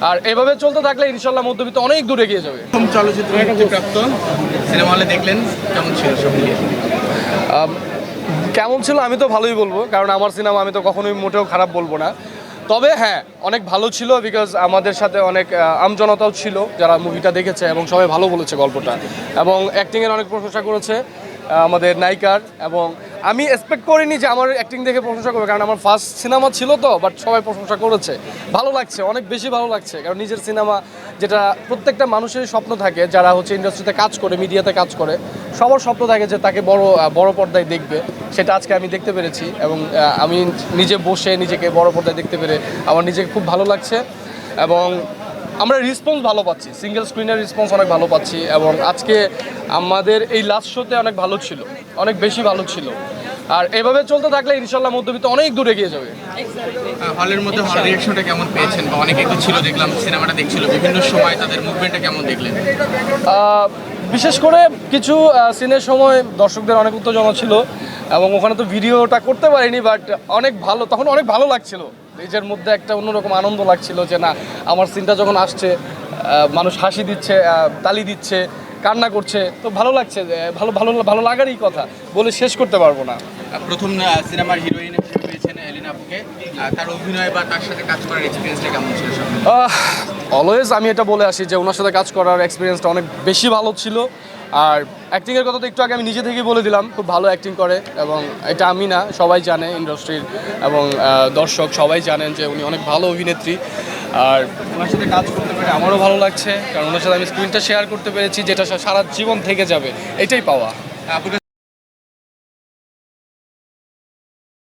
আর এভাবে চলতে থাকলে ইনশাল্লাহ মধ্যবিত্ত অনেক দূরে এগিয়ে যাবে। প্রথম চলচ্চিত্র মুক্তিপ্রাপ্ত সিনেমা হলে দেখলেন কেমন ছিল সব মিলিয়ে কেমন ছিল আমি তো ভালোই বলব কারণ আমার সিনেমা আমি তো কখনোই মোটেও খারাপ বলব না। তবে হ্যাঁ অনেক ভালো ছিল বিকজ আমাদের সাথে অনেক আমজনতাও ছিল যারা মুভিটা দেখেছে এবং সবাই ভালো বলেছে গল্পটা। এবং অ্যাক্টিংয়ের অনেক প্রশংসা করেছে আমাদের নায়িকার এবং আমি এক্সপেক্ট করিনি যে আমার অ্যাক্টিং দেখে প্রশংসা করবে, কারণ আমার ফার্স্ট সিনেমা ছিল তো বাট সবাই প্রশংসা করেছে। ভালো লাগছে, অনেক বেশি ভালো লাগছে, কারণ নিজের সিনেমা যেটা প্রত্যেকটা মানুষেরই স্বপ্ন থাকে, যারা হচ্ছে ইন্ডাস্ট্রিতে কাজ করে মিডিয়াতে কাজ করে, সবার স্বপ্ন থাকে যে তাকে বড় বড় পর্দায় দেখবে। সেটা আজকে আমি দেখতে পেরেছি এবং আমি নিজে বসে নিজেকে বড় পর্দায় দেখতে পেরে আমার নিজেকে খুব ভালো লাগছে এবং আমরা রেসপন্স ভালো পাচ্ছি সিঙ্গেল স্ক্রিনের রেসপন্স অনেক ভালো পাচ্ছি এবং আজকে আমাদের এই লাস্ট শোতে অনেক ভালো ছিল, অনেক বেশি ভালো ছিল। আর এভাবে চলতে থাকলে ইনশাল্লাহ মধ্যবিত্ত অনেক দূরে এগিয়ে যাবে। হলের মধ্যে হল রিয়াকশনটা কেমন পেয়েছেন? বা অনেকে তো ছিল দেখলাম সিনেমাটা দেখছিল বিভিন্ন সময় তাদের মুভমেন্টটা কেমন দেখলেন? বিশেষ করে কিছু সিনের সময় দর্শকদের অনেক উত্তেজনা ছিল এবং ওখানে তো ভিডিওটা করতে পারিনি বাট অনেক ভালো তখন অনেক ভালো লাগছিল। নিজের মধ্যে একটা অন্যরকম আনন্দ লাগছিল যে না আমার সিনটা যখন আসছে মানুষ হাসি দিচ্ছে তালি দিচ্ছে। কান্না করছে তো ভালো লাগছে যে ভালো ভালো ভালো লাগারই কথা। বলে শেষ করতে পারব না। প্রথম সিনেমার হিরোইন পেয়েছেন এলিনা আপুকে তার অভিনয় বা তার সাথে কাজ করার এক্সপিরিয়েন্সটা কেমন ছিল অলওয়েজ আমি এটা বলে আসি যে ওনার সাথে কাজ করার এক্সপিরিয়েন্সটা অনেক বেশি ভালো ছিল। আর অ্যাক্টিংয়ের কথা তো একটু আগে আমি নিজে থেকেই বলে দিলাম খুব ভালো অ্যাক্টিং করে এবং এটা আমি না সবাই জানে ইন্ডাস্ট্রির এবং দর্শক সবাই জানেন যে উনি অনেক ভালো অভিনেত্রী। আর ওনার সাথে কাজ করতে পেরে আমারও ভালো লাগছে। কারণ ওনার সাথে আমি স্ক্রিনটা শেয়ার করতে পেরেছি, যেটা সারা জীবন থেকে যাবে, এটাই পাওয়া। আপুকে